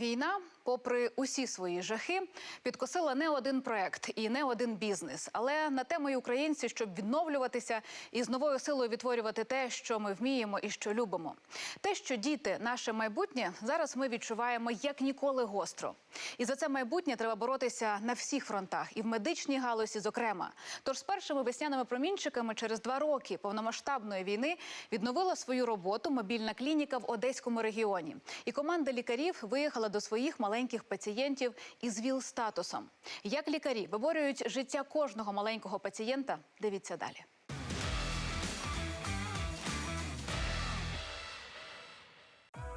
Війна, попри усі свої жахи, підкосила не один проект і не один бізнес. Але на тему й українці, щоб відновлюватися і з новою силою відтворювати те, що ми вміємо і що любимо. Те, що діти, наше майбутнє, зараз ми відчуваємо як ніколи гостро. І за це майбутнє треба боротися на всіх фронтах, і в медичній галузі, зокрема. Тож з першими весняними промінчиками через два роки повномасштабної війни відновила свою роботу мобільна клініка в Одеському регіоні. І команда лікарів виїхала до своїх маленьких пацієнтів із ВІЛ-статусом. Як лікарі виборюють життя кожного маленького пацієнта? Дивіться далі.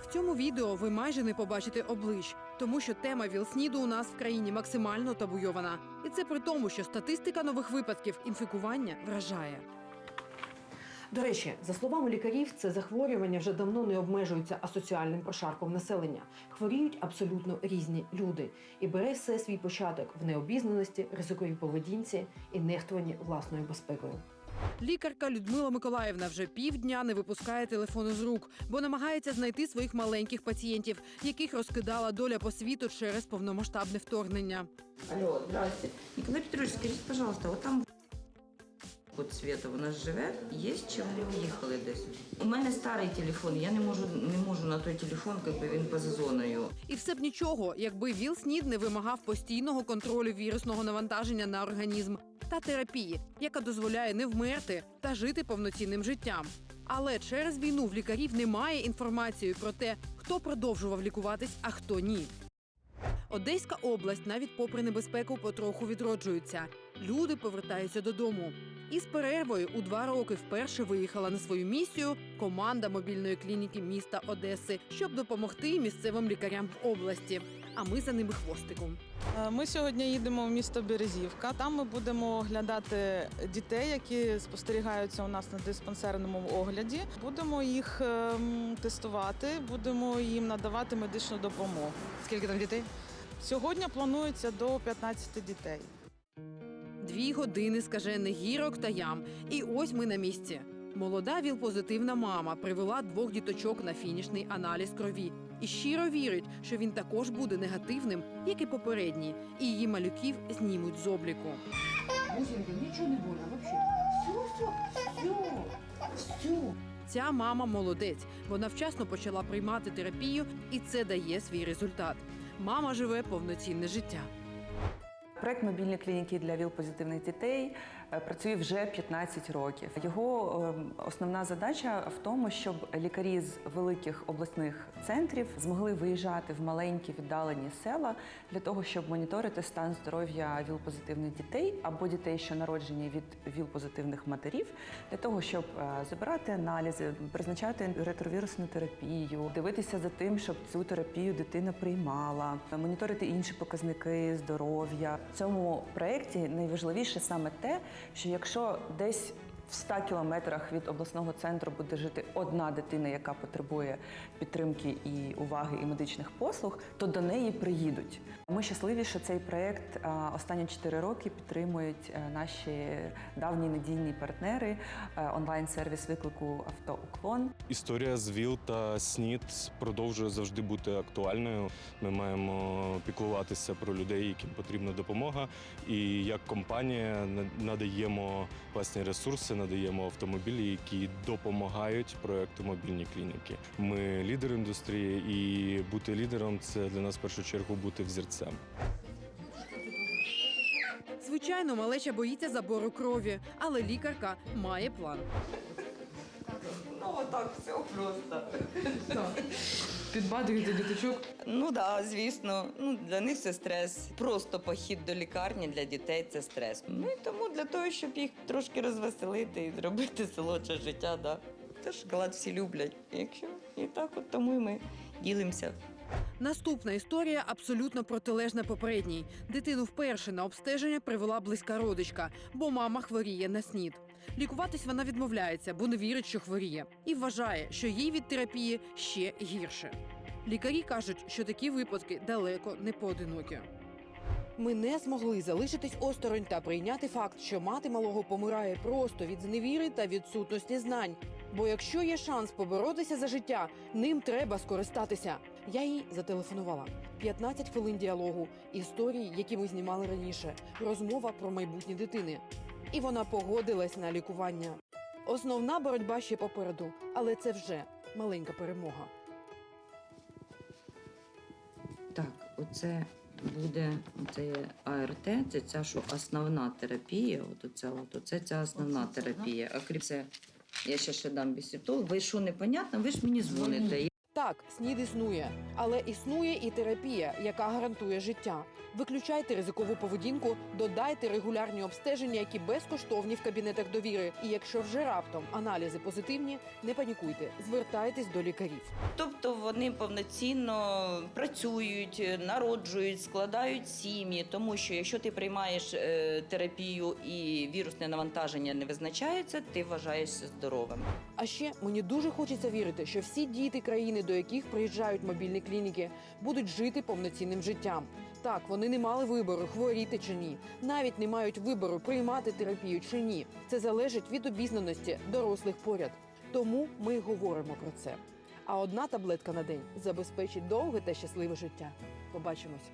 В цьому відео ви майже не побачите облич, тому що тема ВІЛ-СНІДу у нас в країні максимально табуйована. І це при тому, що статистика нових випадків інфікування вражає. До речі, за словами лікарів, це захворювання вже давно не обмежується асоціальним прошарком населення. Хворіють абсолютно різні люди, і бере все свій початок в необізнаності, ризиковій поведінці і нехтуванні власною безпекою. Лікарка Людмила Миколаївна вже півдня не випускає телефону з рук, бо намагається знайти своїх маленьких пацієнтів, яких розкидала доля по світу через повномасштабне вторгнення. Алло, здрасте. Николай Петрович, скажіть, пожалуйста, от там от Света у нас живе, є чи вони уїхали десь? У мене старий телефон, я не можу, не можу на той телефон, якби він поза зоною. І все б нічого, якби ВІЛ-СНІД не вимагав постійного контролю вірусного навантаження на організм та терапії, яка дозволяє не вмерти та жити повноцінним життям. Але через війну в лікарів немає інформації про те, хто продовжував лікуватись, а хто ні. Одеська область, навіть попри небезпеку, потроху відроджується. Люди повертаються додому. І з перервою у два роки вперше виїхала на свою місію команда мобільної клініки міста Одеси, щоб допомогти місцевим лікарям в області. А ми за ними хвостиком. Е, Ми сьогодні їдемо в місто Березівка. Там ми будемо оглядати дітей, які спостерігаються у нас на диспансерному огляді. Будемо їх ем, тестувати, будемо їм надавати медичну допомогу. Скільки там дітей? Сьогодні планується до 15 дітей. Дві години скажених гірок та ям. І ось ми на місці. Молода віл-позитивна мама привела двох діточок на фінішний аналіз крові і щиро вірить, що він також буде негативним, як і попередній, і її малюків знімуть з обліку. Бусинка, нічого не больно, взагалі. Все, все, все. Ця мама молодець. Вона вчасно почала приймати терапію, і це дає свій результат. Мама живе повноцінне життя. Проект мобільної клініки для ВІЛ-позитивних дітей е, працює вже 15 років. Його е, основна задача в тому, щоб лікарі з великих обласних центрів змогли виїжджати в маленькі віддалені села для того, щоб моніторити стан здоров'я ВІЛ-позитивних дітей або дітей, що народжені від ВІЛ-позитивних матерів, для того, щоб е, забирати аналізи, призначати ретровірусну терапію, дивитися за тим, щоб цю терапію дитина приймала, моніторити інші показники здоров'я. Цьому проєкті найважливіше саме те, що якщо десь в 100 кілометрах від обласного центру буде жити одна дитина, яка потребує підтримки і уваги і медичних послуг, то до неї приїдуть. Ми щасливі, що цей проєкт а, останні 4 роки підтримують е, наші давні надійні партнери, е, онлайн-сервіс виклику автоуклон. Історія з ВІЛ та СНІД продовжує завжди бути актуальною. Ми маємо піклуватися про людей, яким потрібна допомога. І як компанія на- надаємо власні ресурси, надаємо автомобілі, які допомагають проекту мобільні клініки. Ми лідер індустрії, і бути лідером це для нас в першу чергу бути взірцем. Звичайно, малеча боїться забору крові, але лікарка має план. Ну, отак, все просто. Підбадуєте діточок. Ну так, да, звісно. Ну, для них це стрес. Просто похід до лікарні для дітей це стрес. Ну і тому для того, щоб їх трошки розвеселити і зробити солодше життя, да. Та шоколад всі люблять. Якщо і так, от тому і ми ділимося. Наступна історія абсолютно протилежна попередній. Дитину вперше на обстеження привела близька родичка, бо мама хворіє на снід. Лікуватись вона відмовляється, бо не вірить, що хворіє, і вважає, що їй від терапії ще гірше. Лікарі кажуть, що такі випадки далеко не поодинокі. Ми не змогли залишитись осторонь та прийняти факт, що мати малого помирає просто від зневіри та відсутності знань. Бо якщо є шанс поборотися за життя, ним треба скористатися. Я їй зателефонувала. 15 хвилин діалогу, історії, які ми знімали раніше, розмова про майбутнє дитини. І вона погодилась на лікування. Основна боротьба ще попереду, але це вже маленька перемога. Так, оце буде оце АРТ, це ця що основна терапія. От оця, от оце ця основна терапія. А крім це, я ще ще дам бісітол. Ви що непонятно, ви ж мені дзвоните. Так, снід існує, але існує і терапія, яка гарантує життя. Виключайте ризикову поведінку, додайте регулярні обстеження, які безкоштовні в кабінетах довіри. І якщо вже раптом аналізи позитивні, не панікуйте, звертайтесь до лікарів. Тобто вони повноцінно працюють, народжують, складають сім'ї, тому що якщо ти приймаєш е, терапію і вірусне навантаження не визначається, ти вважаєшся здоровим. А ще мені дуже хочеться вірити, що всі діти країни, до яких приїжджають мобільні клініки, будуть жити повноцінним життям. Так, вони не мали вибору, хворіти чи ні. Навіть не мають вибору приймати терапію чи ні. Це залежить від обізнаності дорослих поряд. Тому ми говоримо про це. А одна таблетка на день забезпечить довге та щасливе життя. Побачимось.